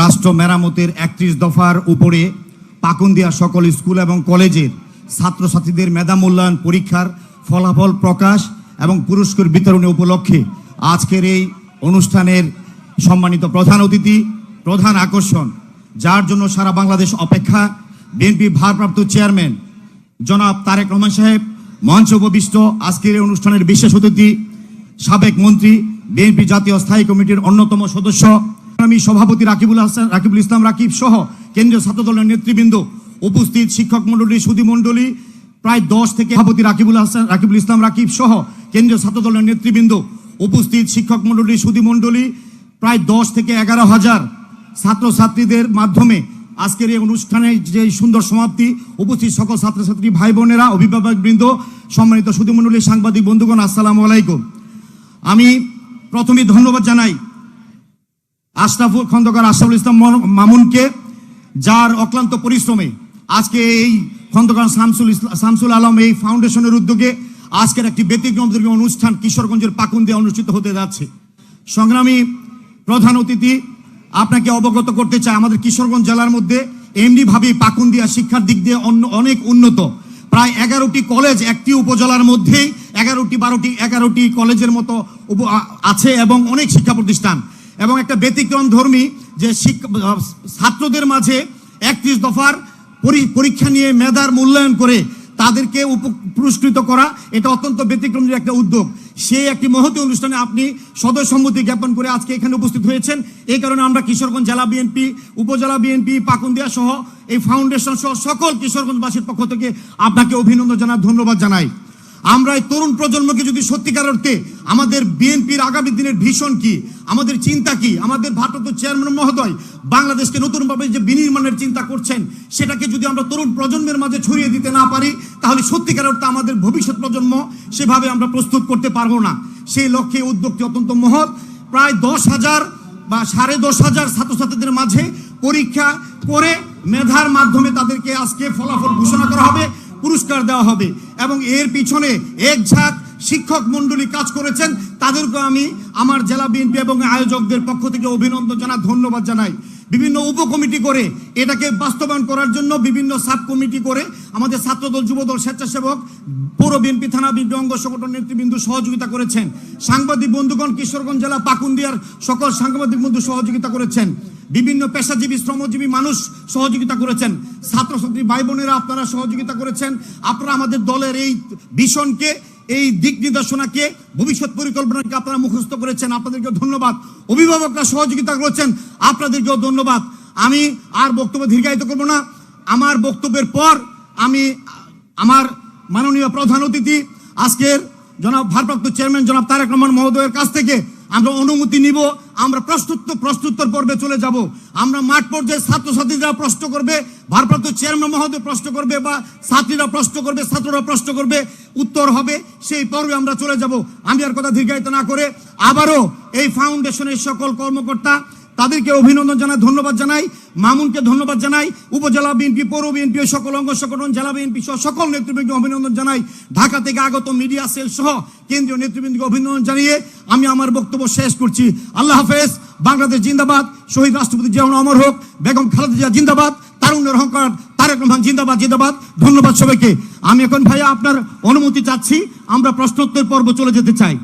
রাষ্ট্র মেরামতের একত্রিশ দফার উপরে পাকুন্দিয়া সকল স্কুল এবং কলেজের ছাত্রছাত্রীদের মেধা মূল্যায়ন পরীক্ষার ফলাফল প্রকাশ এবং পুরস্কার বিতরণী উপলক্ষে আজকের এই অনুষ্ঠানের সম্মানিত প্রধান অতিথি, প্রধান আকর্ষণ, যার জন্য সারা বাংলাদেশ অপেক্ষা, বিএনপি ভারপ্রাপ্ত চেয়ারম্যান জনাব তারেক রহমান সাহেব, মঞ্চ উপবিষ্ট আজকের এই অনুষ্ঠানের বিশেষ অতিথি, সাবেক মন্ত্রী, বিএনপি জাতীয় স্থায়ী কমিটির অন্যতম সদস্য আমি সভাপতি রাকিবুল হাসান, রাকিবুল ইসলাম রাকিব সহ কেন্দ্রীয় ছাত্রদলের নেতৃবৃন্দ, উপস্থিত শিক্ষক মণ্ডলী, সুধী মণ্ডলী, প্রায় দশ থেকে সভাপতি রাকিবুল হাসান, রাকিবুল ইসলাম রাকিব সহ কেন্দ্রীয় ছাত্রদলের নেতৃবৃন্দ, উপস্থিত শিক্ষক মণ্ডলী, সুধী মণ্ডলী, প্রায় দশ থেকে এগারো হাজার ছাত্রছাত্রীদের মাধ্যমে আজকের এই অনুষ্ঠানে যে সুন্দর সমাপ্তি, উপস্থিত সকল ছাত্রছাত্রী ভাই বোনেরা, অভিভাবক বৃন্দ, সম্মানিত সুধীমণ্ডলী সাংবাদিক বন্ধুগণ, আসসালামু আলাইকুম। আমি প্রথমেই ধন্যবাদ জানাই আশরাফুল খন্দকার আশরাফুল ইসলাম মামুনকে, যার অক্লান্ত পরিশ্রমে আজকে এই খন্দকার শামসুল ইসলা- শামসুল আলম এই ফাউন্ডেশনের উদ্যোগে আজকের একটি ব্যতিক্রমধর্মী অনুষ্ঠান কিশোরগঞ্জের পাকুন্দে অনুষ্ঠিত হতে যাচ্ছে। সংগ্রামী প্রধান অতিথি, আপনাকে অবগত করতে চাই, আমাদের কিশোরগঞ্জ জেলার মধ্যে এমনিভাবে পাকুন্দিয়া শিক্ষার দিক দিয়ে অন্য অনেক উন্নত। প্রায় এগারোটি কলেজ একটি উপজেলার মধ্যেই এগারোটি, বারোটি, এগারোটি কলেজের মতো আছে এবং অনেক শিক্ষা প্রতিষ্ঠান এবং একটা ব্যতিক্রম ধর্মী যে ছাত্রদের মাঝে একত্রিশ দফার পরীক্ষা নিয়ে মেধার মূল্যায়ন করে তাদেরকে পুরস্কৃত করা, এটা অত্যন্ত ব্যতিক্রমী একটা উদ্যোগ। সেই একটি মহতি অনুষ্ঠানে আপনি সদস্য সম্মতি জ্ঞাপন করে আজকে এখানে উপস্থিত হয়েছেন। এই কারণে আমরা কিশোরগঞ্জ জেলা বিএনপি, উপজেলা বিএনপি, পাকুন্দিয়া সহ এই ফাউন্ডেশন সহ সকল কিশোরগঞ্জবাসীর পক্ষ থেকে আপনাকে অভিনন্দন জানাই, ধন্যবাদ জানাই। আমরা এই তরুণ প্রজন্মকে যদি সত্যিকার অর্থে আমাদের বিএনপির আগামী দিনের ভীষণ কি, আমাদের চিন্তা কি, আমাদের ভারপ্রাপ্ত চেয়ারম্যান মহোদয় বাংলাদেশকে নতুনভাবে যে বিনির্মাণের চিন্তা করছেন, সেটাকে যদি আমরা তরুণ প্রজন্মের মাঝে ছড়িয়ে দিতে না পারি, তাহলে সত্যিকার অর্থে আমাদের ভবিষ্যৎ প্রজন্ম সেভাবে আমরা প্রস্তুত করতে পারব না। সেই লক্ষ্যে উদ্যোগটি অত্যন্ত মহৎ। প্রায় দশ হাজার বা সাড়ে দশ হাজার ছাত্রছাত্রীদের মাঝে পরীক্ষা করে মেধার মাধ্যমে তাদেরকে আজকে ফলাফল ঘোষণা করা পুরস্কার দেওয়া হবে এবং এর পিছনে এক ঝাঁক শিক্ষক মণ্ডলী কাজ করেছেন। তাদেরকে আমি আমার জেলা বিএনপি এবং আয়োজকদের পক্ষ থেকে অভিনন্দন জানাই, ধন্যবাদ জানাই। বিভিন্ন উপকমিটি করে এটাকে বাস্তবায়ন করার জন্য বিভিন্ন সাব কমিটি করে আমাদের ছাত্রদল, যুবদল, স্বেচ্ছাসেবক, পৌর বিএনপি, থানা বিএনপি, অঙ্গ সংগঠন নেতৃবৃন্দ সহযোগিতা করেছেন। সাংবাদিক বন্ধুগণ, কিশোরগঞ্জ জেলা, পাকুন্দিয়ার সকল সাংবাদিক বন্ধু সহযোগিতা করেছেন। বিভিন্ন পেশাজীবী, শ্রমজীবী মানুষ সহযোগিতা করেছেন। ছাত্রছাত্রী ভাই বোনেরা আপনারা সহযোগিতা করেছেন। আপনারা আমাদের দলের এই ভীষণকে, এই দিক নির্দেশনাকে, ভবিষ্যৎ পরিকল্পনাকে আপনারা মুখস্থ করেছেন। আপনাদেরকে ধন্যবাদ। অভিভাবকরা সহযোগিতা করেছেন। আপনাদেরকেও ধন্যবাদ। আমি আর বক্তব্য দীর্ঘায়িত করব না। আমার বক্তব্যের পর আমি আমার মাননীয় প্রধান অতিথি, আজকের জনাব ভারপ্রাপ্ত চেয়ারম্যান জনাব তারেক রহমান মহোদয়ের কাছ থেকে আমরা অনুমতি নিব। আমরা প্রস্তুত প্রস্তুত্তর পর্বে চলে যাব। আমরা মাঠ পর্যায়ে ছাত্রছাত্রীরা প্রশ্ন করবে, ভারপ্রাপ্ত চেয়ারম্যান মহোদয় প্রশ্ন করবে বা ছাত্রীরা প্রশ্ন করবে, ছাত্ররা প্রশ্ন করবে, উত্তর হবে, সেই পর্বে আমরা চলে যাব। আমি আর কথা দীর্ঘায়িত না করে আবারও এই ফাউন্ডেশনের সকল কর্মকর্তা তাদেরকে অভিনন্দন জানাই, ধন্যবাদ জানাই, মামুনকে ধন্যবাদ জানাই, উপজেলা বিএনপি, পৌর বিএনপি সকল অঙ্গ সংগঠন, জেলা বিএনপি সহ সকল নেতৃবৃন্দকে অভিনন্দন জানাই, ঢাকা থেকে আগত মিডিয়া সেল সহ কেন্দ্রীয় নেতৃবৃন্দকে অভিনন্দন জানিয়ে আমি আমার বক্তব্য শেষ করছি। আল্লাহ হাফেজ, বাংলাদেশ জিন্দাবাদ, শহীদ রাষ্ট্রপতি জিয়াউর অমর হোক, বেগম খালেদা জিয়া জিন্দাবাদ তারুণ্যের অহংকার তারেক রহমান জিন্দাবাদ জিন্দাবাদ, ধন্যবাদ সবাইকে। আমি এখন ভাইয়া আপনার অনুমতি চাচ্ছি, আমরা প্রশ্নোত্তর পর্ব চলে যেতে চাই।